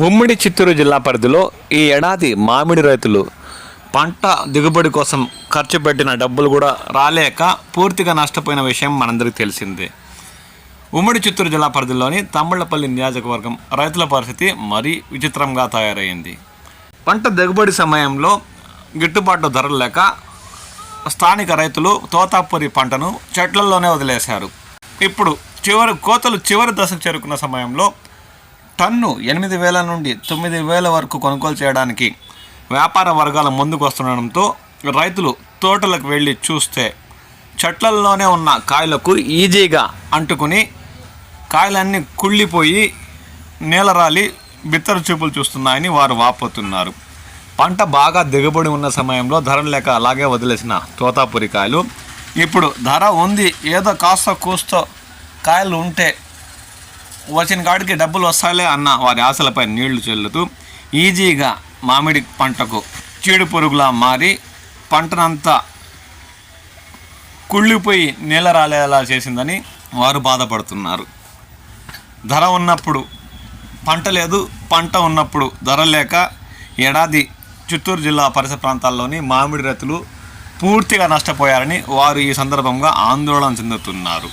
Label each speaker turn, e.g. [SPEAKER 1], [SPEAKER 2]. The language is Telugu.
[SPEAKER 1] ఉమ్మడి చిత్తూరు జిల్లా పరిధిలో ఈ ఏడాది మామిడి రైతులు పంట దిగుబడి కోసం ఖర్చు పెట్టిన డబ్బులు కూడా రాలేక పూర్తిగా నష్టపోయిన విషయం మనందరికీ తెలిసిందే. ఉమ్మడి చిత్తూరు జిల్లా పరిధిలోని తమ్ముళ్ళపల్లి నియోజకవర్గం రైతుల పరిస్థితి మరీ విచిత్రంగా తయారైంది. పంట దిగుబడి సమయంలో గిట్టుబాటు ధరలు లేక స్థానిక రైతులు తోతాపురి పంటను చెట్లలోనే వదిలేశారు. ఇప్పుడు చివరి కోతలు చివరి దశకు చేరుకున్న సమయంలో టన్ను ఎనిమిది వేల నుండి తొమ్మిది వేల వరకు కొనుగోలు చేయడానికి వ్యాపార వర్గాల ముందుకు వస్తుండడంతో రైతులు తోటలకు వెళ్ళి చూస్తే చెట్లల్లోనే ఉన్న కాయలకు ఈజీగా అంటుకుని కాయలన్నీ కుళ్ళిపోయి నేలరాలి బిత్తర చూపులు చూస్తున్నాయని వారు వాపోతున్నారు. పంట బాగా దిగుబడి ఉన్న సమయంలో ధర లేక అలాగే వదిలేసిన తోతాపురి కాయలు. ఇప్పుడు ధర ఉంది ఏదో కాస్త కూస్తో కాయలు ఉంటే వచ్చిన కాడికి డబ్బులు వస్తాలే అన్న వారి ఆశలపై నీళ్ళు చల్లుతూ ఈజీగా మామిడి పంటకు చీడు పురుగులా మారి పంటనంతా కుళ్ళిపోయి నీళ్ళ రాలేలా చేసిందని వారు బాధపడుతున్నారు. ధర ఉన్నప్పుడు పంట లేదు పంట ఉన్నప్పుడు ధర లేక ఏడాది చిత్తూరు జిల్లా పరిసర ప్రాంతాల్లోని మామిడి రైతులు పూర్తిగా నష్టపోయారని వారు ఈ సందర్భంగా ఆందోళన చెందుతున్నారు.